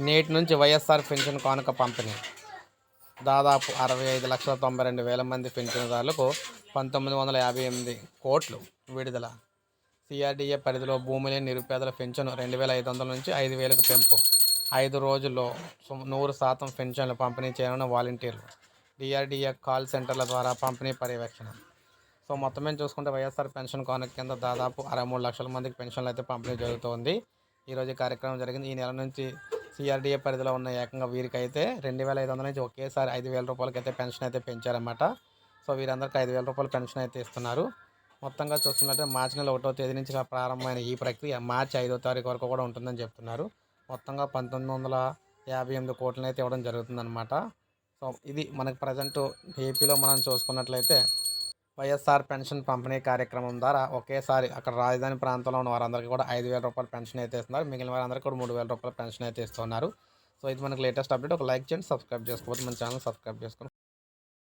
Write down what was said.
నేటి నుంచి వైఎస్ఆర్ పెన్షన్ కానుక పంపిణీ. దాదాపు అరవై ఐదు లక్షల తొంభై రెండు వేల మంది పెన్షన్దారులకు పంతొమ్మిది వందల యాభై ఎనిమిది కోట్లు విడుదల. సిఆర్డీఏ పరిధిలో భూమి లేని నిరుపేదల పెన్షన్ రెండు వేల ఐదు వందల నుంచి ఐదు వేలకు పెంపు. ఐదు రోజుల్లో సు- నూరు శాతం పెన్షన్లు పంపిణీ చేయనున్న వాలంటీర్లు. డిఆర్డీఏ కాల్ సెంటర్ల ద్వారా పంపిణీ పర్యవేక్షణ. సో మొత్తం మీద చూసుకుంటే వైఎస్ఆర్ పెన్షన్ కానుక కింద దాదాపు అరవై మూడు లక్షల మందికి పెన్షన్లు అయితే పంపిణీ జరుగుతోంది. ఈరోజు కార్యక్రమం జరిగింది. ఈ నెల నుంచి సిఆర్డీఏ పరిధిలో ఉన్న ఏకంగా వీరికైతే రెండు వేల ఐదు వందల నుంచి ఒకేసారి ఐదు వేల రూపాయలకైతే పెన్షన్ అయితే పెంచారన్నమాట. సో వీరందరికీ ఐదు వేల రూపాయల పెన్షన్ అయితే ఇస్తున్నారు. మొత్తంగా చూస్తున్నట్టే మార్చి నెల ఒకటో తేదీ నుంచి ప్రారంభమైన ఈ ప్రక్రియ మార్చి ఐదో తారీఖు వరకు కూడా ఉంటుందని చెప్తున్నారు. మొత్తంగా పంతొమ్మిది వందల యాభై ఎనిమిది కోట్లనైతే ఇవ్వడం జరుగుతుందన్నమాట. సో ఇది మనకు ప్రజెంట్ ఏపీలో మనం చూసుకున్నట్లయితే వైఎస్ఆర్ పెన్షన్ పంపిణీ కార్యక్రమం ద్వారా ఒకేసారి అక్కడ రాజధాని ప్రాంతంలో ఉన్న వారందరికీ కూడా ఐదు వేల రూపాయల పెన్షన్ అయితే ఇస్తున్నారు. మిగిలిన వారందరికీ కూడా మూడు వేల రూపాయల పెన్షన్ అయితే ఇస్తున్నారు. సో ఇది మనకి లేటెస్ట్ అప్డేట్. ఒక లైక్ చేయండి సబ్స్క్రైబ్ చేసుకోవచ్చు మన ఛానల్ సబ్స్క్రైబ్ చేసుకోండి.